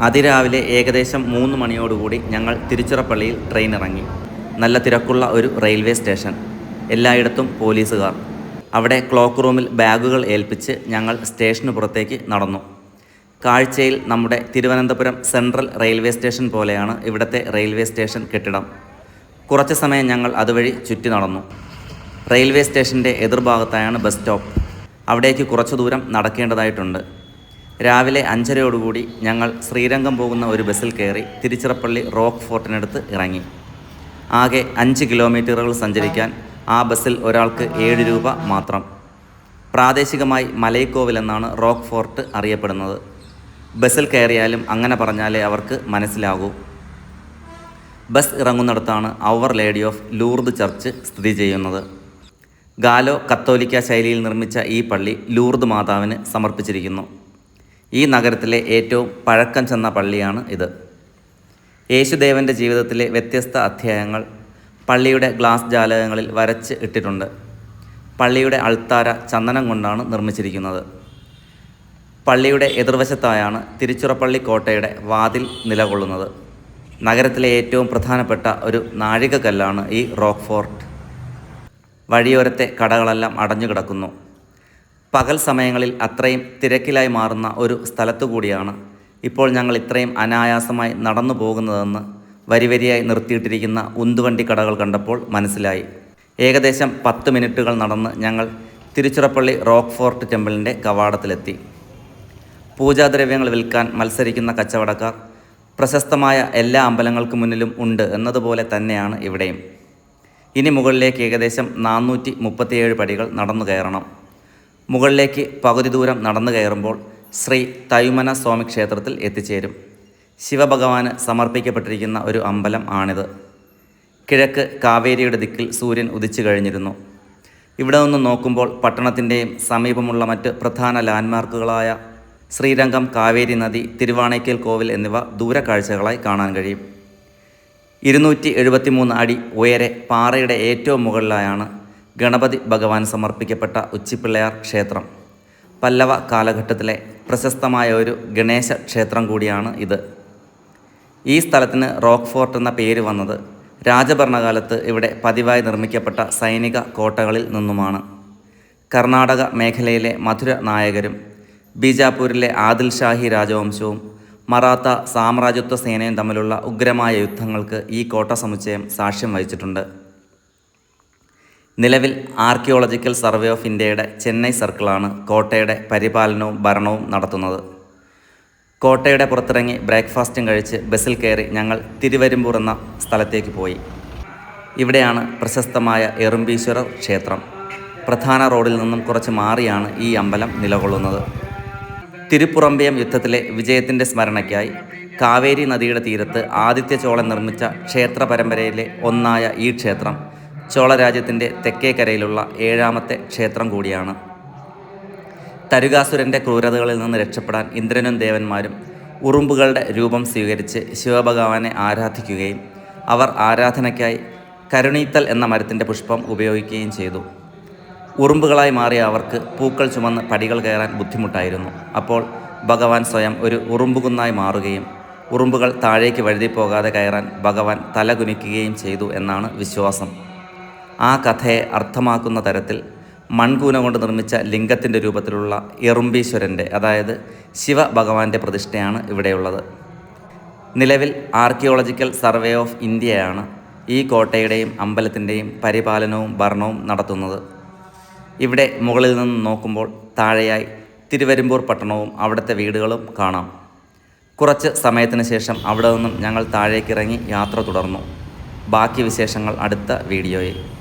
അതിരാവിലെ ഏകദേശം മൂന്ന് മണിയോടുകൂടി ഞങ്ങൾ തിരുച്ചിറപ്പള്ളിയിൽ ട്രെയിൻ ഇറങ്ങി നല്ല തിരക്കുള്ള ഒരു റെയിൽവേ സ്റ്റേഷൻ. എല്ലായിടത്തും പോലീസുകാർ. അവിടെ ക്ലോക്ക് റൂമിൽ ബാഗുകൾ ഏൽപ്പിച്ച് ഞങ്ങൾ സ്റ്റേഷന് പുറത്തേക്ക് നടന്നു. കാഴ്ചയിൽ നമ്മുടെ തിരുവനന്തപുരം സെൻട്രൽ റെയിൽവേ സ്റ്റേഷൻ പോലെയാണ് ഇവിടുത്തെ റെയിൽവേ സ്റ്റേഷൻ കെട്ടിടം. കുറച്ച് സമയം ഞങ്ങൾ അതുവഴി ചുറ്റി നടന്നു. റെയിൽവേ സ്റ്റേഷന്റെ എതിർഭാഗത്തായാണ് ബസ് സ്റ്റോപ്പ്. അവിടേക്ക് കുറച്ച് ദൂരം നടക്കേണ്ടതായിട്ടുണ്ട്. രാവിലെ അഞ്ചരയോടുകൂടി ഞങ്ങൾ ശ്രീരംഗം പോകുന്ന ഒരു ബസ്സിൽ കയറി തിരുച്ചിറപ്പള്ളി റോക്ക് ഫോർട്ടിനടുത്ത് ഇറങ്ങി. ആകെ അഞ്ച് കിലോമീറ്ററുകൾ സഞ്ചരിക്കാൻ ആ ബസ്സിൽ ഒരാൾക്ക് ഏഴ് രൂപ മാത്രം. പ്രാദേശികമായി മലൈക്കോവിൽ എന്നാണ് റോക്ക് ഫോർട്ട് അറിയപ്പെടുന്നത്. ബസ്സിൽ കയറിയാലും അങ്ങനെ പറഞ്ഞാലേ അവർക്ക് മനസ്സിലാകൂ. ബസ് ഇറങ്ങുന്നിടത്താണ് അവർ ലേഡി ഓഫ് ലൂർദ് ചർച്ച് സ്ഥിതി ചെയ്യുന്നത്. ഗാലോ കത്തോലിക്ക ശൈലിയിൽ നിർമ്മിച്ച ഈ പള്ളി ലൂർദ് മാതാവിന് സമർപ്പിച്ചിരിക്കുന്നു. ഈ നഗരത്തിലെ ഏറ്റവും പഴക്കം ചെന്ന പള്ളിയാണ് ഇത്. യേശുദേവന്റെ ജീവിതത്തിലെ വ്യത്യസ്ത അധ്യായങ്ങൾ പള്ളിയുടെ ഗ്ലാസ് ജാലകങ്ങളിൽ വരച്ച് ഇട്ടിട്ടുണ്ട്. പള്ളിയുടെ അൾത്താര ചന്ദനം കൊണ്ടാണ് നിർമ്മിച്ചിരിക്കുന്നത്. പള്ളിയുടെ എതിർവശത്തായാണ് തിരുച്ചിറപ്പള്ളി കോട്ടയുടെ വാതിൽ നിലകൊള്ളുന്നത്. നഗരത്തിലെ ഏറ്റവും പ്രധാനപ്പെട്ട ഒരു നാഴികക്കല്ലാണ് ഈ റോക്ക് ഫോർട്ട് വഴിയോരത്തെ കടകളെല്ലാം അടഞ്ഞു കിടക്കുന്നു പകൽ സമയങ്ങളിൽ അത്രയും തിരക്കിലായി മാറുന്ന ഒരു സ്ഥലത്തു കൂടിയാണ് ഇപ്പോൾ ഞങ്ങൾ ഇത്രയും അനായാസമായി നടന്നു പോകുന്നതെന്ന് വരിവരിയായി നിർത്തിയിട്ടിരിക്കുന്ന ഉന്തുവണ്ടി കടകൾ കണ്ടപ്പോൾ മനസ്സിലായി. ഏകദേശം പത്ത് മിനിറ്റുകൾ നടന്ന് ഞങ്ങൾ തിരുച്ചിറപ്പള്ളി റോക്ക് ഫോർട്ട് ടെമ്പിളിന്റെ കവാടത്തിലെത്തി. പൂജാദ്രവ്യങ്ങൾ വിൽക്കാൻ മത്സരിക്കുന്ന കച്ചവടക്കാർ പ്രശസ്തമായ എല്ലാ അമ്പലങ്ങൾക്ക് മുന്നിലും ഉണ്ട് എന്നതുപോലെ തന്നെയാണ് ഇവിടെയും. ഇനി മുകളിലേക്ക് ഏകദേശം നാനൂറ്റി മുപ്പത്തിയേഴ് പടികൾ നടന്നു കയറണം. മുകളിലേക്ക് പകുതി ദൂരം നടന്നു കയറുമ്പോൾ ശ്രീ തയുമന സ്വാമി ക്ഷേത്രത്തിൽ എത്തിച്ചേരും. ശിവഭഗവാന് സമർപ്പിക്കപ്പെട്ടിരിക്കുന്ന ഒരു അമ്പലം ആണിത്. കിഴക്ക് കാവേരിയുടെ ദിക്കിൽ സൂര്യൻ ഉദിച്ചു കഴിഞ്ഞിരുന്നു. ഇവിടെ നിന്ന് നോക്കുമ്പോൾ പട്ടണത്തിന്റെയും സമീപമുള്ള മറ്റ് പ്രധാന ലാൻഡ്മാർക്കുകളായ ശ്രീരംഗം കാവേരി നദി തിരുവാണയ്ക്കൽ കോവിൽ എന്നിവ ദൂരക്കാഴ്ചകളായി കാണാൻ കഴിയും. ഇരുന്നൂറ്റി എഴുപത്തിമൂന്ന് അടി ഉയരെ പാറയുടെ ഏറ്റവും മുകളിലായാണ് ഗണപതി ഭഗവാൻ സമർപ്പിക്കപ്പെട്ട ഉച്ചിപ്പിള്ളയാർ ക്ഷേത്രം. പല്ലവ കാലഘട്ടത്തിലെ പ്രശസ്തമായ ഒരു ഗണേശ ക്ഷേത്രം കൂടിയാണ് ഇത്. ഈ സ്ഥലത്തിന് റോക്ക് ഫോർട്ട് എന്ന പേര് വന്നത് രാജഭരണകാലത്ത് ഇവിടെ പതിവായി നിർമ്മിക്കപ്പെട്ട സൈനിക കോട്ടകളിൽ നിന്നുമാണ്. കർണാടക മേഖലയിലെ മധുര നായകരും ബീജാപൂരിലെ ആദിൽ ഷാഹി രാജവംശവും മറാത്ത സാമ്രാജ്യത്വ സേനയും തമ്മിലുള്ള ഉഗ്രമായ യുദ്ധങ്ങൾക്ക് ഈ കോട്ട സമുച്ചയം സാക്ഷ്യം വഹിച്ചിട്ടുണ്ട്. നിലവിൽ ആർക്കിയോളജിക്കൽ സർവേ ഓഫ് ഇന്ത്യയുടെ ചെന്നൈ സർക്കിളാണ് കോട്ടയുടെ പരിപാലനവും ഭരണവും നടത്തുന്നത്. കോട്ടയുടെ പുറത്തിറങ്ങി ബ്രേക്ക്ഫാസ്റ്റും കഴിച്ച് ബസ്സിൽ കയറി ഞങ്ങൾ തിരുവരുമ്പൂർ എന്ന സ്ഥലത്തേക്ക് പോയി. ഇവിടെയാണ് പ്രശസ്തമായ എറുമ്പീശ്വരർ ക്ഷേത്രം. പ്രധാന റോഡിൽ നിന്നും കുറച്ച് മാറിയാണ് ഈ അമ്പലം നിലകൊള്ളുന്നത്. തിരുപ്പുറമ്പിയം യുദ്ധത്തിലെ വിജയത്തിന്റെ സ്മരണയ്ക്കായി കാവേരി നദിയുടെ തീരത്ത് ആദിത്യ ചോളൻ നിർമ്മിച്ച ക്ഷേത്ര പരമ്പരയിലെ ഒന്നായ ഈ ക്ഷേത്രം ചോളരാജ്യത്തിന്റെ തെക്കേക്കരയിലുള്ള ഏഴാമത്തെ ക്ഷേത്രം കൂടിയാണ്. തരുകാസുരന്റെ ക്രൂരതകളിൽ നിന്ന് രക്ഷപ്പെടാൻ ഇന്ദ്രനും ദേവന്മാരും ഉറുമ്പുകളുടെ രൂപം സ്വീകരിച്ച് ശിവഭഗവാനെ ആരാധിക്കുകയും അവർ ആരാധനയ്ക്കായി കരുണീത്തൽ എന്ന മരത്തിന്റെ പുഷ്പം ഉപയോഗിക്കുകയും ചെയ്തു. ഉറുമ്പുകളായി മാറിയ അവർക്ക് പൂക്കൾ ചുമന്ന് പടികൾ കയറാൻ ബുദ്ധിമുട്ടായിരുന്നു. അപ്പോൾ ഭഗവാൻ സ്വയം ഒരു ഉറുമ്പുകുന്നായി മാറുകയും ഉറുമ്പുകൾ താഴേക്ക് വഴുതിപ്പോകാതെ കയറാൻ ഭഗവാൻ തലകുനിക്കുകയും ചെയ്തു എന്നാണ് വിശ്വാസം. ആ കഥയെ അർത്ഥമാക്കുന്ന തരത്തിൽ മൺകൂന കൊണ്ട് നിർമ്മിച്ച ലിംഗത്തിന്റെ രൂപത്തിലുള്ള എറുമ്പീശ്വരന്റെ അതായത് ശിവഭഗവാന്റെ പ്രതിഷ്ഠയാണ് ഇവിടെയുള്ളത്. നിലവിൽ ആർക്കിയോളജിക്കൽ സർവേ ഓഫ് ഇന്ത്യയാണ് ഈ കോട്ടയുടെയും അമ്പലത്തിന്റെയും പരിപാലനവും ഭരണവും നടത്തുന്നത്. ഇവിടെ മുകളിൽ നിന്ന് നോക്കുമ്പോൾ താഴെയായി തിരുവരുമ്പൂർ പട്ടണവും അവിടുത്തെ വീടുകളും കാണാം. കുറച്ച് സമയത്തിന് ശേഷം അവിടെ നിന്നും ഞങ്ങൾ താഴേക്കിറങ്ങി യാത്ര തുടർന്നു. ബാക്കി വിശേഷങ്ങൾ അടുത്ത വീഡിയോയിൽ.